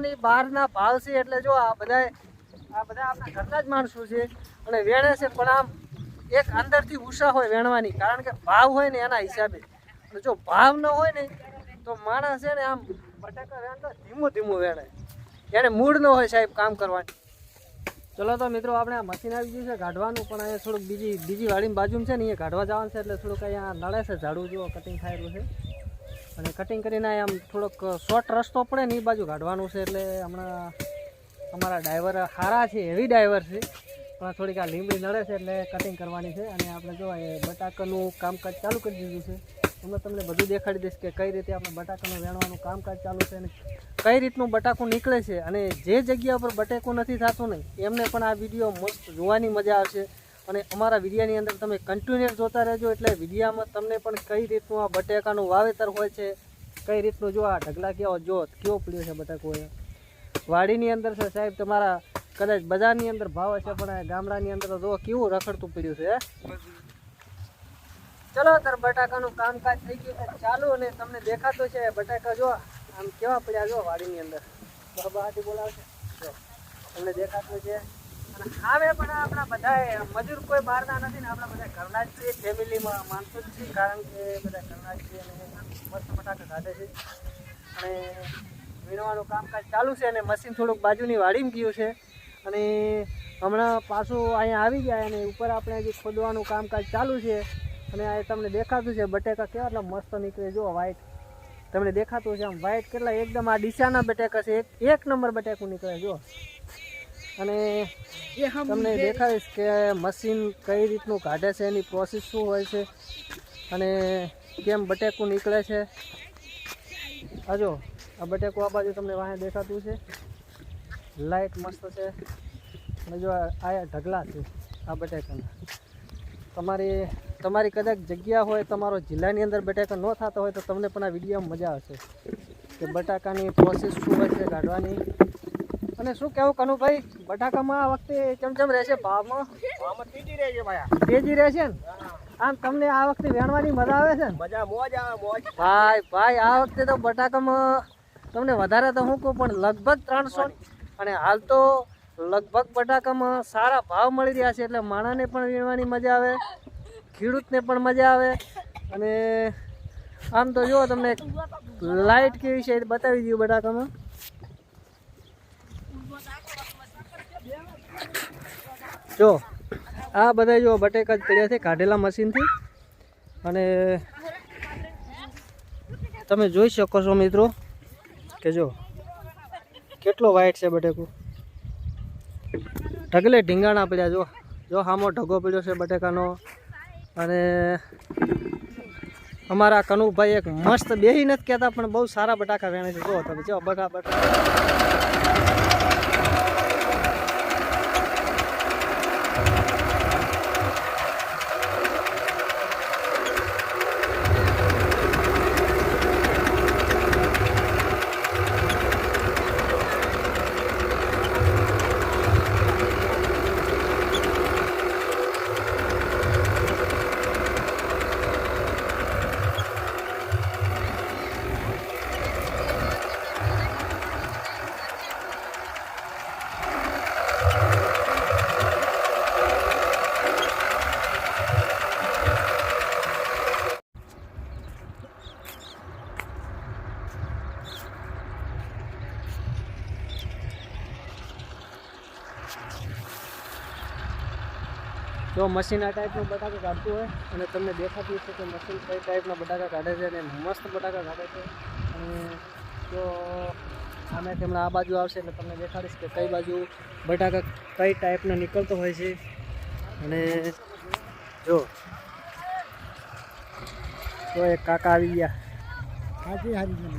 બટાકાની બહારના ભાવ છે એટલે જો આ બધા આ બધા આપણા ઘરના જ માણસો છે. અને વેણે છે, પણ આમ એક અંદરથી ઉષા હોય વેણવાની, કારણ કે ભાવ હોય ને એના હિસાબે. જો ભાવ ન હોય ને, તો માણસ છે ને આમ બટાકા વેણતો ધીમું ધીમું વેણે. એને મૂડ ન હોય સાહેબ કામ કરવાની. ચલો તો મિત્રો, આપણે આ મશીન આવી ગયું છે કાઢવાનું પણ અહીંયા થોડુંક બીજી બીજી વાડીની બાજુમાં છે ને, અહીંયા કાઢવા જવાનું છે, એટલે થોડુંક અહીંયા નડે છે ઝાડું, જુઓ કટિંગ થયેલું છે. અને કટિંગ કરીને આમ થોડોક શોર્ટ રસ્તો પડે ને એ બાજુ કાઢવાનું છે એટલે હમણાં અમારા ડ્રાઈવર સારા છે હેવી ડ્રાઈવર છે. પણ થોડીક આ લીંબડી નડે છે એટલે કટિંગ કરવાની છે. અને આપણે જો એ બટાકાનું કામકાજ ચાલુ કરી દીધું છે. હું તમને બધું દેખાડી દઈશ કે કઈ રીતે આપણે બટાકાનું વેણવાનું કામકાજ ચાલુ છે અને કઈ રીતનું બટાકું નીકળે છે. અને જે જગ્યા પર બટેકું નથી થતું ને, એમને પણ આ વીડિયો મસ્ત જોવાની મજા આવશે. અને અમારા વિડીયાની અંદર તમે કન્ટિન્યુઅસ જોતા રહેજો એટલે વિડીયામાં તમને પણ કઈ રીતનું આ બટેકાનું વાવેતર હોય છે, કઈ રીતનું જો આ ઢગલા કેવો જો કેવો પડ્યો છે બટાકો એ. વાડીની અંદર છે સાહેબ તમારા કદાચ બજારની અંદર ભાવ હશે, પણ આ ગામડાની અંદર જો કેવું રખડતું પડ્યું છે ચલો તાર બટાકાનું કામકાજ થઈ ગયું છે, ચાલુ અને તમને દેખાતું છે બટાકા જો આમ કેવા પડ્યા જો વાડીની અંદર. બહારથી બોલાવશે. જો, તમને દેખાતું છે. અને હવે પણ આપણા બધા મજૂર કોઈ બહારના નથી ને આપણા બધા ઘરના જ છીએ ફેમિલીમાં માણસો જ છીએ કારણ કે બધા ઘરના જ છીએ અને મસ્ત બટાકા કાઢે છે. અને વીણવાનું કામકાજ ચાલુ છે અને મશીન થોડુંક બાજુની વાડીમાં ગયું છે. અને હમણાં પાછું અહીંયા આવી ગયા અને ઉપર આપણે હજી ખોદવાનું કામકાજ ચાલુ છે, અને આ તમને દેખાતું છે, બટેકા કેવા એટલા મસ્ત નીકળે જો વ્હાઈટ તમને દેખાતું છે આમ વ્હાઈટ કેટલા, એકદમ આ ડીસાના બટેકા છે, એક એક નંબર બટેકું નીકળે જો. અને તમને દેખાડીશ કે મશીન કઈ રીતનું કાઢે છે એની પ્રોસેસ શું હોય છે અને કેમ બટેકું નીકળે છે. આ જો આ બટેકું આ બાજુ તમને વાહે દેખાતું છે. લાઇટ મસ્ત છે. અને જો આ ઢગલા છે આ બટેકાના. તમારી તમારી કદાચ જગ્યા હોય તમારો જિલ્લાની અંદર બટાકા ન થતા હોય તો તમને પણ આ વિડીયોમાં મજા આવશે કે બટાકાની પ્રોસેસ શું હોય છે કાઢવાની. અને શું કહેવું કનુભાઈ? બટાકામાં આ વખતે ચમચમ રહેશે ભાવમાં? તેજી રહેશે ને? આમ તમને આ વખતે વેણવાની મજા આવે છે ને? મજા મોજ આવે મોજ. ભાઈ ભાઈ આ વખતે તો બટાકામાં તમને વધારે તો હું કહું પણ લગભગ ત્રણસો અને હાલ તો લગભગ બટાકામાં સારા ભાવ મળી રહ્યા છે એટલે માણાને પણ વીણવાની મજા આવે ખેડૂતને પણ મજા આવે. અને આમ તો જુઓ તમને લાઇટ કેવી છે બતાવી દઉં બટાકામાં. જો, આ બધા જો બટેકા જ પડ્યા છે કાઢેલા મશીનથી. અને તમે જોઈ શકો છો મિત્રો કે જો, કેટલો વાઈટ છે બટેકું. ઢગલે ઢીંગાણા પડ્યા જો. જો હામો ઢગો પડ્યો છે બટેકાનો. અને અમારા કનુભાઈ એક મસ્ત બેહી નથી કહેતા, પણ બહુ સારા બટાકા વેણે છે. જો તમે જો બટા બટા જો મશીન આ ટાઈપનું બટાકા કાઢતું હોય અને તમને દેખાતું છે કે મશીન કઈ ટાઈપના બટાકા કાઢે છે અને મસ્ત બટાકા કાઢે છે. અને જો આમે તેમણે આ બાજુ આવશે એટલે તમને દેખાડીશ કે કઈ બાજુ બટાકા કઈ ટાઈપના નીકળતો હોય છે. અને જો, તો એક કાકા આવી ગયા. હાજી હાજી